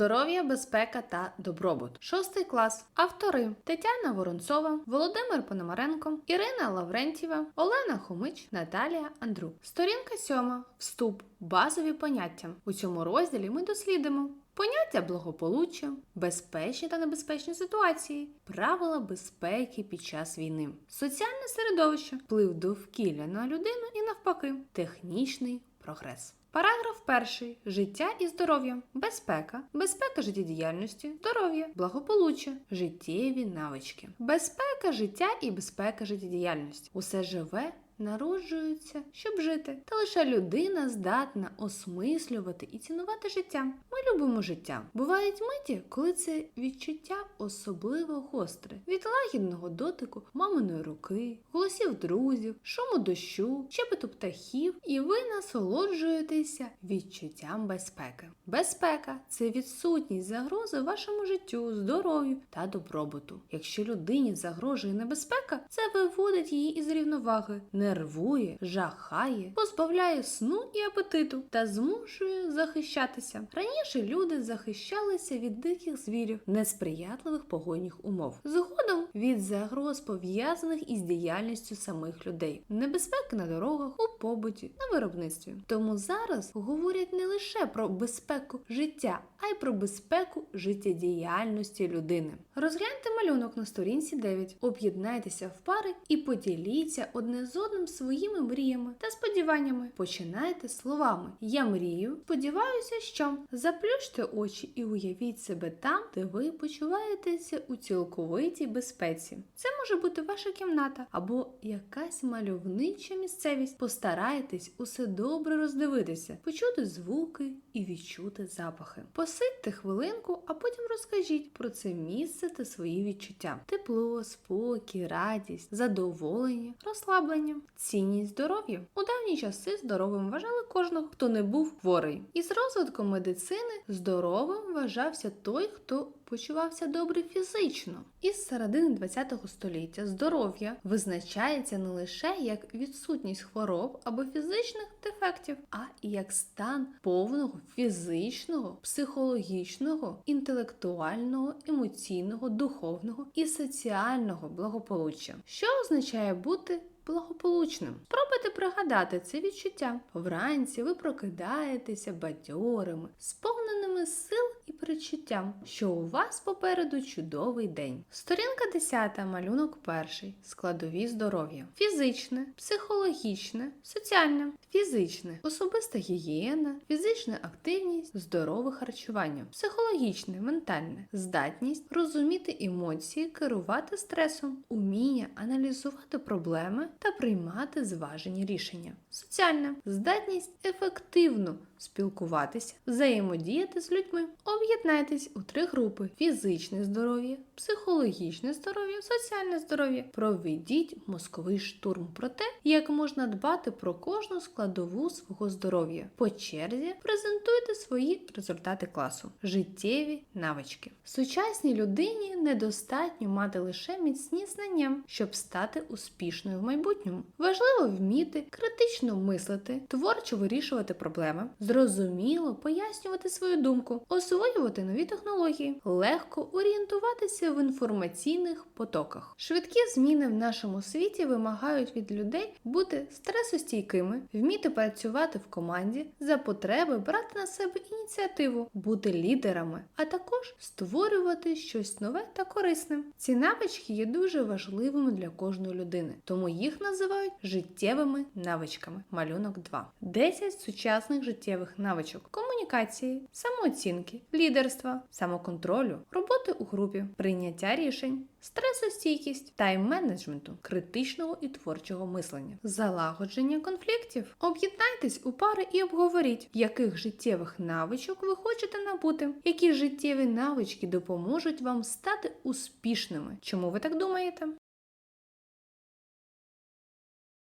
Здоров'я, безпека та добробут. Шостий клас. Автори Тетяна Воронцова, Володимир Пономаренко, Ірина Лаврентьєва, Олена Хомич, Наталія Андрук. Сторінка сьома. Вступ. Базові поняття. У цьому розділі ми дослідимо. Поняття благополуччя, безпечні та небезпечні ситуації, правила безпеки під час війни, соціальне середовище, вплив довкілля на людину і навпаки, технічний прогрес. Параграф перший. Життя і здоров'я, безпека, безпека життєдіяльності, здоров'я, благополуччя, життєві навички, безпека життя і безпека життєдіяльності. Усе живе народжується, щоб жити. Та лише людина здатна осмислювати і цінувати життя. Ми любимо життя. Бувають миті, коли це відчуття особливо гостре, від лагідного дотику маминої руки, голосів друзів, шуму дощу, щебету птахів, і ви насолоджуєтеся відчуттям безпеки. Безпека це відсутність загрози вашому життю, здоров'ю та добробуту. Якщо людині загрожує небезпека, це виводить її із рівноваги, нервує, жахає, позбавляє сну і апетиту та змушує захищатися. Раніше люди захищалися від диких звірів, несприятливих погодних умов. Згодом від загроз пов'язаних із діяльністю самих людей, небезпеки на дорогах, у побуті, на виробництві. Тому зараз говорять не лише про безпеку життя, а й про безпеку життєдіяльності людини. Розгляньте малюнок на сторінці 9, об'єднайтеся в пари і поділіться одне з одним своїми мріями та сподіваннями. Починайте словами Я мрію, сподіваюся, що заплющте очі і уявіть себе там, де ви почуваєтеся у цілковитій безпеці. Це може бути ваша кімната або якась мальовнича місцевість. Постарайтесь усе добре роздивитися, почути звуки і відчути запахи. Посидьте хвилинку, а потім розкажіть про це місце та свої відчуття: тепло, спокій, радість, задоволення, розслаблення, цінність здоров'я. У давні часи здоровим вважали кожного, хто не був хворий. Із розвитком медицини здоровим вважався той, хто почувався добре фізично. Із середини ХХ століття здоров'я визначається не лише як відсутність хвороб або фізичних дефектів, а і як стан повного фізичного, психологічного, інтелектуального, емоційного, духовного і соціального благополуччя, що означає бути благополучним. Спробуйте пригадати це відчуття. Вранці ви прокидаєтеся бадьорими, сповненими сил і перечуттям, що у вас попереду чудовий день. Сторінка 10, малюнок перший. Складові здоров'я. Фізичне, психологічне, соціальне, фізичне, особиста гігієна, фізична активність, здорове харчування, психологічне, ментальне, здатність розуміти емоції, керувати стресом, уміння аналізувати проблеми та приймати зважені рішення. Соціальна здатність ефективно спілкуватися, взаємодіяти з людьми. Об'єднайтесь у три групи: фізичне здоров'я, психологічне здоров'я, соціальне здоров'я. Проведіть мозковий штурм про те, як можна дбати про кожну складову свого здоров'я. По черзі презентуйте свої результати класу, життєві навички. Сучасній людині недостатньо мати лише міцні знання, щоб стати успішною в майбутньому. Важливо вміти критично мислити, творчо вирішувати проблеми, зрозуміло пояснювати свою думку, освоювати нові технології, легко орієнтуватися в інформаційних потоках. Швидкі зміни в нашому світі вимагають від людей бути стресостійкими, вміти працювати в команді, за потреби брати на себе ініціативу, бути лідерами, а також створювати щось нове та корисне. Ці навички є дуже важливими для кожної людини, тому їх називають життєвими навичками. Малюнок 2. 10 сучасних життєвих навичок: комунікації, самооцінки, лідерства, самоконтролю, роботи у групі, прийняття рішень. Стресостійкість, тайм-менеджменту, критичного і творчого мислення, залагодження конфліктів. Об'єднайтесь у пари і обговоріть, яких життєвих навичок ви хочете набути, які життєві навички допоможуть вам стати успішними. Чому ви так думаєте?